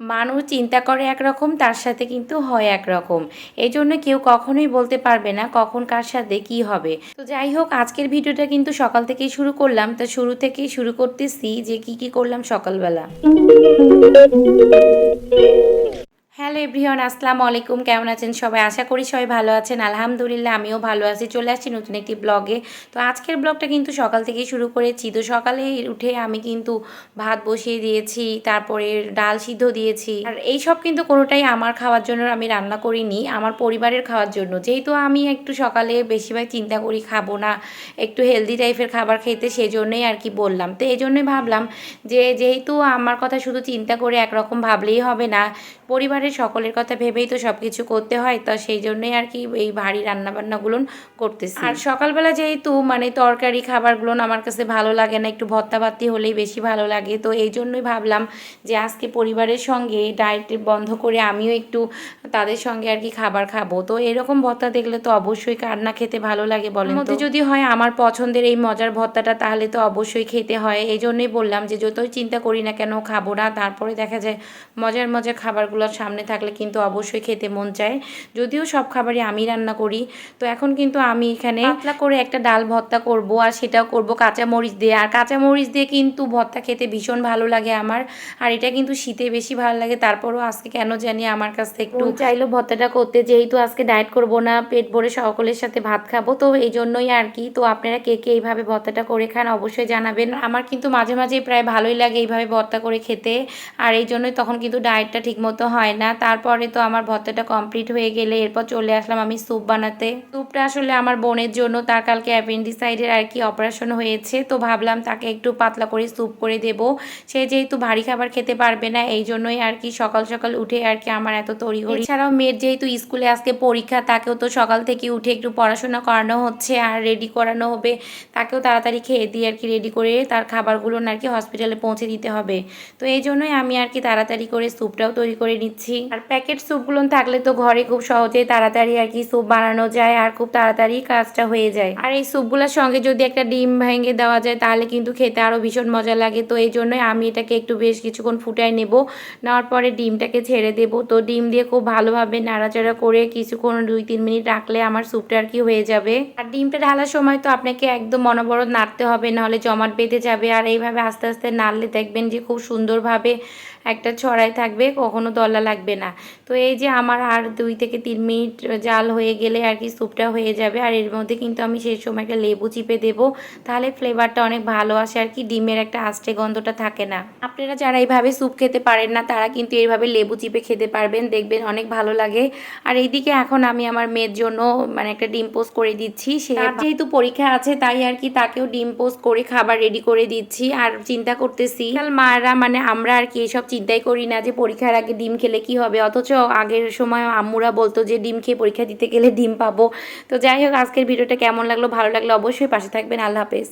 মানুষ চিন্তা করে একরকম, তার সাথে কিন্তু হয় একরকম। এই জন্য কেউ কখনোই বলতে পারবে না কখন কার সাথে কি হবে। তো যাই হোক, আজকের ভিডিওটা কিন্তু সকাল থেকেই শুরু করলাম। তো শুরু থেকেই শুরু করতেছি যে কি কি করলাম সকালবেলা। হ্যালো এভরিওয়ান, আসসালামু আলাইকুম। কেমন আছেন সবাই? আশা করি সবাই ভালো আছেন। আলহামদুলিল্লাহ, আমিও ভালো আছি। চলে আসছি নতুন একটি ব্লগে। তো আজকের ব্লগটা কিন্তু সকাল থেকেই শুরু করেছি। তো সকালে উঠে আমি কিন্তু ভাত বসিয়ে দিয়েছি, তারপরে ডাল সিদ্ধ দিয়েছি। আর এই সব কিন্তু কোনোটাই আমার খাওয়ার জন্য আমি রান্না করিনি, আমার পরিবারের খাওয়ার জন্য। যেহেতু আমি একটু সকালে বেশিরভাগ চিন্তা করি খাব না, একটু হেলদি টাইপের খাবার খেতে, সেজন্যই আর কি বললাম। তো এই জন্যই ভাবলাম যে, যেহেতু আমার কথা শুধু চিন্তা করে একরকম ভাবলেই হবে না পরিবারের সকলের কথা ভেবেই তো সব কিছু করতে হয় তো সেই জন্যই আর কি এই ভারী রান্নাবান্নাগুলো করতেছি। আর সকালবেলা যেহেতু মানে তরকারি খাবারগুলো আমার কাছে ভালো লাগে না একটু ভত্তা ভাতি হলেই বেশি ভালো লাগে তো এই জন্যই ভাবলাম যে আজকে পরিবারের সঙ্গে ডায়েট বন্ধ করে আমিও একটু তাদের সঙ্গে আর কি খাবার খাব। তো এরকম ভত্তা দেখলে তো অবশ্যই কার না খেতে ভালো লাগে বলেন মধ্যে যদি হয় আমার পছন্দের এই মজার ভত্তাটা তাহলে তো অবশ্যই খেতে হয়। এই জন্যই বললাম যে যতই চিন্তা করি না কেন খাব না তারপরে দেখা যায় মজার মজার খাবারগুলো সামনে থাকলে কিন্তু অবশ্যই খেতে মন চায়। যদিও সব খাবারই আমি রান্না করি তো এখন কিন্তু আমি এখানে পাতলা করে একটা ডাল ভর্তা করব আর সেটাও করব কাঁচা মরিচ দিয়ে। আর কাঁচা মরিচ দিয়ে কিন্তু ভর্তা খেতে ভীষণ ভালো লাগে আমার আর এটা কিন্তু শীতে বেশি ভালো লাগে। তারপরও আজকে কেন জানি আমার কাছ থেকে একটু চাইলো ভর্তাটা করতে যেহেতু আজকে ডায়েট করব না পেট ভরে সকলের সাথে ভাত খাব তো এই জন্যই আর কি। তো আপনারা কে কে এইভাবে ভর্তাটা করে খান অবশ্যই জানাবেন। আমার কিন্তু মাঝে মাঝে প্রায় ভালোই লাগে এইভাবে ভর্তা করে খেতে আর এই জন্যই তখন কিন্তু ডায়েটটা ঠিকমতো হয় না। তারপরে তো আমার ভর্তাটা কমপ্লিট হয়ে গেলে এরপর চলে আসলাম আমি স্যুপ বানাতে। স্যুপটা আসলে আমার বোনের জন্য, তার কালকে অ্যাপেন্ডিসাইডের আর কি অপারেশন হয়েছে, তো ভাবলাম তাকে একটু পাতলা করে স্যুপ করে দেব। সে যেহেতু ভারী খাবার খেতে পারবে না, এই জন্যই আর কি সকাল সকাল উঠে আর কি আমার এত তড়িঘড়ি। এছাড়াও মেয়ের যেহেতু স্কুলে আজকে পরীক্ষা, তাকেও তো সকাল থেকে উঠে একটু পড়াশোনা করানো হচ্ছে আর রেডি করানো হবে। তাকেও তাড়াতাড়ি খেয়ে দিয়ে আর কি রেডি করে তার খাবারগুলো আর কি হসপিটালে পৌঁছে দিতে হবে। তো এই জন্যই আমি আর কি তাড়াতাড়ি করে স্যুপটাও তৈরি করে নিচ্ছি। আর প্যাকেট স্যুপগুলো থাকলে তো ঘরে খুব সহজেই তাড়াতাড়ি আর কি স্যুপ বানানো যায় আর খুব তাড়াতাড়ি কাজটা হয়ে যায়। আর এই স্যুপগুলোর সঙ্গে যদি একটা ডিম ভেঙে দেওয়া যায়, তাহলে কিন্তু খেতে আরও ভীষণ মজা লাগে। তো এই জন্যই আমি এটাকে একটু বেশ কিছুক্ষণ ফুটাই নেব। নেওয়ার পরে ডিমটাকে ছেড়ে দেব। তো ডিম দিয়ে খুব ভালোভাবে নাড়াচাড়া করে কিছুক্ষণ দুই তিন মিনিট রাখলে আমার স্যুপটা আর কি হয়ে যাবে। আর ডিমটা ঢালার সময় তো আপনাকে একদম মনবরত নাড়তে হবে, নাহলে জমাট বেঁধে যাবে। আর এইভাবে আস্তে আস্তে নাড়লে দেখবেন যে খুব সুন্দরভাবে একটা ছড়াই থাকবে কখনো দলা লাগবে না। তো এই যে আমার আর দুই থেকে তিন মিনিট জাল হয়ে গেলে আর কি স্যুপটা হয়ে যাবে। আর এর মধ্যে কিন্তু আমি সেই সময় একটা লেবু চিপে দেবো তাহলে ফ্লেভারটা অনেক ভালো আসে আর কি ডিমের একটা আষ্টে গন্ধটা থাকে না। আপনারা যারা এইভাবে স্যুপ খেতে পারেন না তারা কিন্তু এইভাবে লেবু চিপে খেতে পারবেন দেখবেন অনেক ভালো লাগে। আর এইদিকে এখন আমি আমার মেয়ের জন্য মানে একটা ডিম পোস্ট করে দিচ্ছি সে যেহেতু পরীক্ষা আছে তাই আর কি তাকেও ডিম পোস্ট করে খাবার রেডি করে দিচ্ছি। আর চিন্তা করতেছি মারা মানে আমরা আর কি এসব চিন্তাই করি না যে পরীক্ষার আগে ডিম খেলে কি হবে। অথচ আগের সময় আম্মুরা বলতো যে ডিম খেয়ে পরীক্ষা দিতে গেলে ডিম পাবো। তো যাই হোক, আজকের ভিডিওটা কেমন লাগল, ভালো লাগল অবশ্যই পাশে থাকবেন। আল্লাহ হাফেজ।